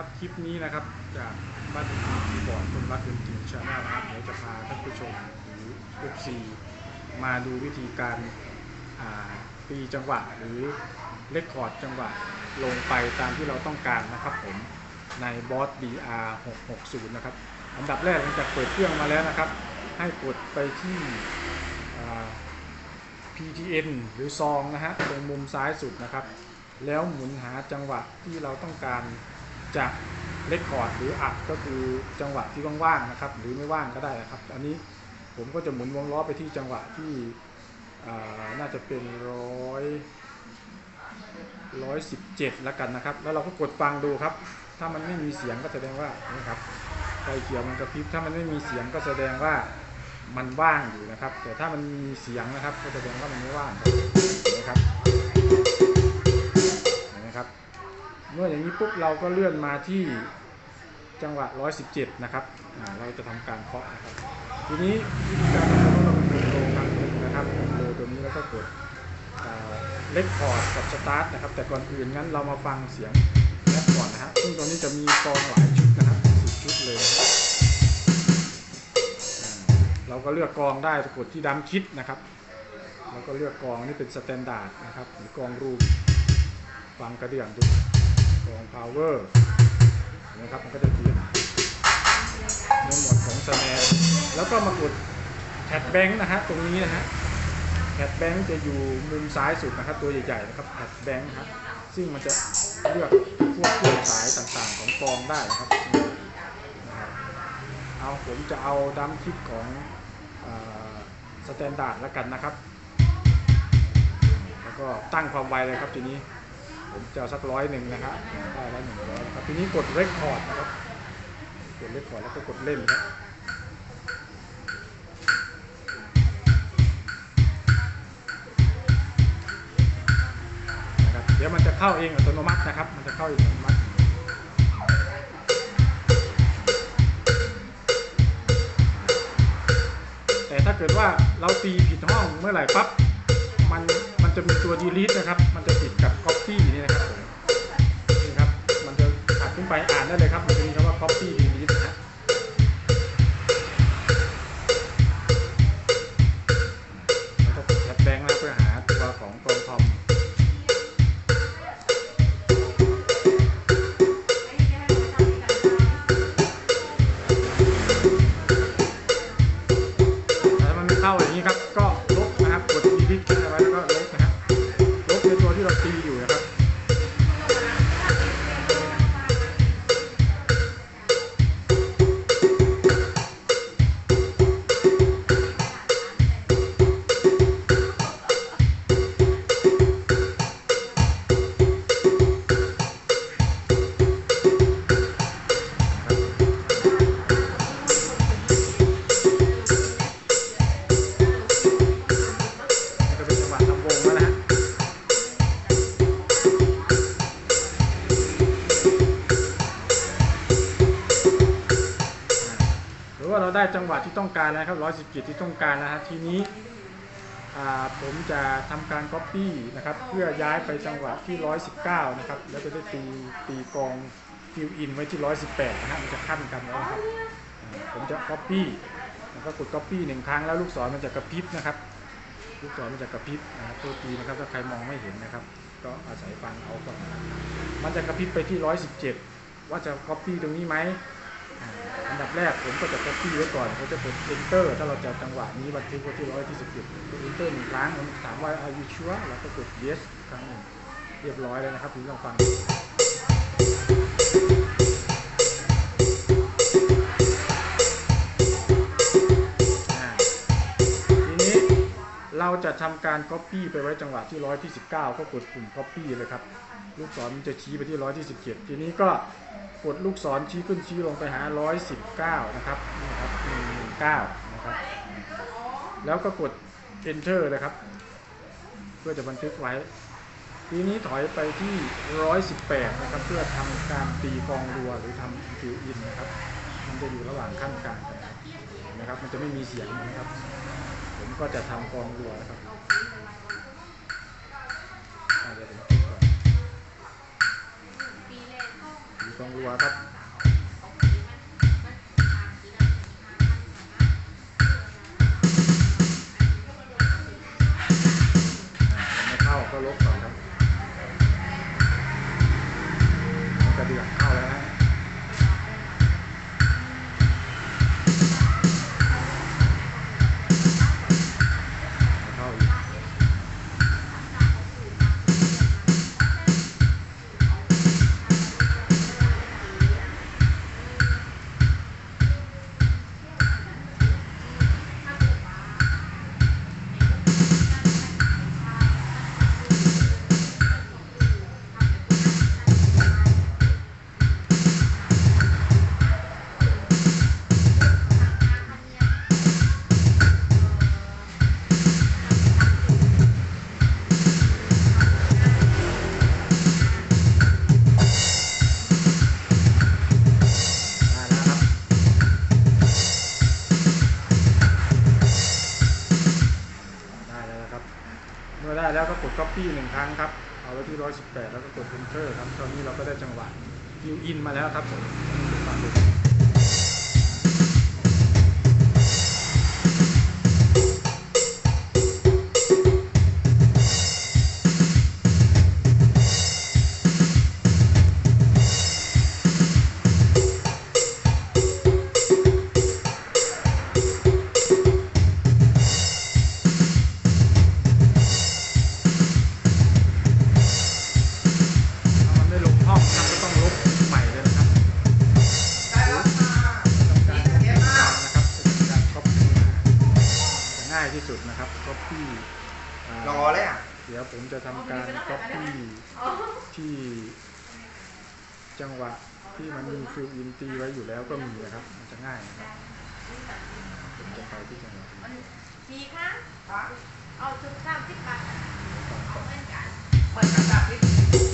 ครับคลิปนี้นะครับจากบ้านคีย์บอร์ดคนรักดนตรีชาแนลนะครับเดี๋ยวจะพาท่านผู้ชมหรือ FC มาดูวิธีการาตีจังหวะหรือเลคคอร์ดจังหวะลงไปตามที่เราต้องการนะครับผมในบอส DR 660นะครับอันดับแรกหลังจากเปิดเครื่องมาแล้วนะครับ ให้กดไปที่ PTN หรือซองนะฮะตรงมุมซ้ายสุดนะครับ แล้วหมุนหาจังหวะที่เราต้องการ จะเลคคอร์ดหรืออัดก็คือจังหวะที่ว่างๆนะครับ หรือไม่ว่างก็ได้นะครับ อันนี้ผมก็จะหมุนวงล้อไปที่จังหวะที่น่าจะเป็นร้อยร้อยสิบเจ็ดแล้วกันนะครับ แล้วเราก็กดฟังดูครับ ถ้ามันไม่มีเสียงก็แสดงว่านี่ครับไฟเขียวมันกระพริบถ้ามันไม่มีเสียงก็แสดงว่ามันว่างอยู่นะครับ แต่ถ้ามันมีเสียงนะครับ ก็แสดงว่ามันไม่ว่างนไหมครับนไหมครับ เมื่ออย่างนี้ปุ๊บเราก็เลื่อนมาที่จังหวะ 117 นะครับ เราจะทำการเคาะนะครับ ทีนี้วิธีการทำเราก็กดโลครั้งหนึ่งนะครับโลตัวนี้แล้วก็กดเล็กคอร์ดกับสตาร์ทนะครับ แต่ก่อนอื่นงั้นเรามาฟังเสียงแรปก่อนนะฮะ ซึ่งตรงนี้จะมีกองหลายชุดนะครับสิบชุดเลยนะครับเราก็เลือกกองได้กดที่ดัมคิดนะครับแล้วก็เลือกกองนี่เป็นสแตนดาร์ดนะครับหรือกองรูมฟังกระเดื่องดู กองพาวเวอร์นะครับมันก็จะเขียนในหมวดของสแนร์แล้วก็มากดแพดแบงค์นะฮะตรงนี้นะฮะแพดแบงค์จะอยู่มุมซ้ายสุดนะครับ ตัวใหญ่ๆนะครับแพดแบงค์ครับซึ่งมันจะเลือกพวกเครื่องสายต่างๆของกองได้นะครับเอาผมจะเอาดัมคิดของสแตนดาร์ดแล้วกันนะครับ แล้วก็ตั้งความไวเลยครับทีนี้ ผมจะเอาสักร้อยหนึ่งนะครับได้แล้วหนึ่งร้อยนะครับทีนี้กดเรคคอร์ดนะครับกดเรคคอร์ดแล้วก็กดเล่นครับนะครับเดี๋ยวมันจะเข้าเองอัตโนมัตินะครับ มันจะเข้าเองอัตโนมัติแต่ถ้าเกิดว่าเราตีผิดห้องเมื่อไหร่ปั๊บมันมันจะมีตัว delete นะครับ มันจะติดกับ copy นี่นะครับผมนี่ครับ มันจะอัดขึ้นไปอ่านได้เลยครับ มันจะมีคำว่า copy ได้จังหวะที่ต้องการแล้วครับ 110กิจที่ต้องการแล้วฮะทีนี้ผมจะทำการ Copy นะครับ เพื่อย้ายไปจังหวะที่ 119 นะครับ แล้วจะได้ตีตีกองฟิวอินไว้ที่ 118 นะฮะมันจะขั้นกันไว้นะครับ ผมจะ Copy แล้วก็กด Copy หนึ่งครั้งแล้วลูกศรมันจะกระพริบนะครับ ลูกศรมันจะกระพริบนะครับตัวทีนะครับถ้าใครมองไม่เห็นนะครับ ก็อาศัยฟังเอาก่อนนะครับมันจะกระพริบไปที่ 117 ว่าจะ Copy ตรงนี้ไหม บแรกผมก็จะ copy ไว้ก่อนผมจะกด enter ถ้าเราจะจังหวะนี้บันทึกไว้ที่ร้อยที่สิบเจ็ดกด enter หนึ่งครั้งผมถามว่า are you sure เราก็กด yes ครั้งหนึ่งเรียบร้อยแล้วนะครับทีนี้ลองฟังทีนี้เราจะทำการ copy ไปไว้จังหวะที่ร้อยที่สิบเก้าก็กดปุ่ม copy เลยครับ ลูกศรมันจะชี้ไปที่ร้อยที่สิบเจ็ดทีนี้ก็ กดลูกศรชี้ขึ้นชี้ลงไปหาร้อยสิบเก้านะครับนี่ครับหนึ่งหนึ่งเก้านะครับ แล้วก็กด enter นะครับ เพื่อจะบันทึกไว้ ทีนี้ถอยไปที่ร้อยสิบแปดนะครับ เพื่อทำการตีกองรัวหรือทำฟิวอินนะครับ มันจะอยู่ระหว่างขั้นกลางนนะครับ มันจะไม่มีเสียงนะครับ ผมก็จะทำกองรัวนะครับ อ่าเดี๋ยวผมคิดก่องรัวครับอ่ายังไม่เข้าก็ลบก่อนครับมันจะเดือดข้า ก็กด copy หนึ่งครั้งครับ เอาไว้ที่118แล้วก็กด enter ครับ ตอนนี้เราก็ได้จังหวะ new in มาแล้วครับผม จะทำการก๊อปปี้ที่จังหวะที่มันมีฟิลอินตีไว้อยู่แล้วก็มีนะครับ มันจะง่ายนะครับผมจะไปที่จังหวะนี้มีคะเอาชุดสามสิบบาทเอาเล่นกันเปิดกระดาษนี้เ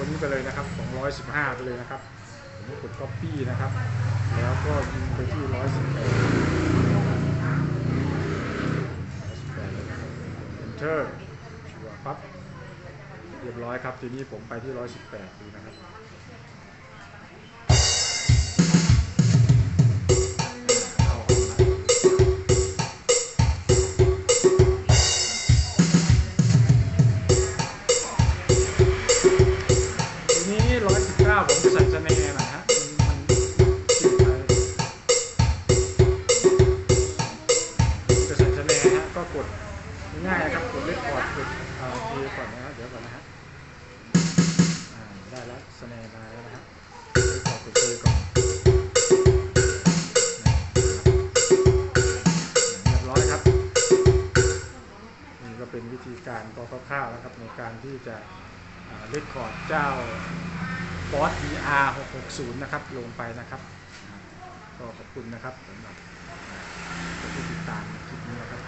ตัวนี้ไปเลยนะครับของ115 ไปเลยนะครับ ผมกด copy นะครับ แล้วก็ยิงไปที่ 118 enter ชัวร์ปั๊บ เรียบร้อยครับ ทีนี้ผมไปที่ 118 ดูนะครับ 119ผมจะใส่สแนร์หน่อฮะมันมันติดไปจะใส่สแนร์ฮะก็กดง่ายนะครับกดเลขคอร์ดกดเอ่อทีก่อนนะฮะเดี๋ยวก่อนนะฮะอ่าได้แล้วสแนร์มาแล้วนะฮะเลขคอร์ดกดทีก่อนเรียบร้อยครับนี่ก็เป็นวิธีการก็คร่าวๆนะครับในการที่จะเลคคอร์ดเจ้า บอส VR 660 นะครับ ลงไปนะครับ ก็ขอบคุณนะครับสำหรับผู้ที่ติดตามคลิปนี้นะครับ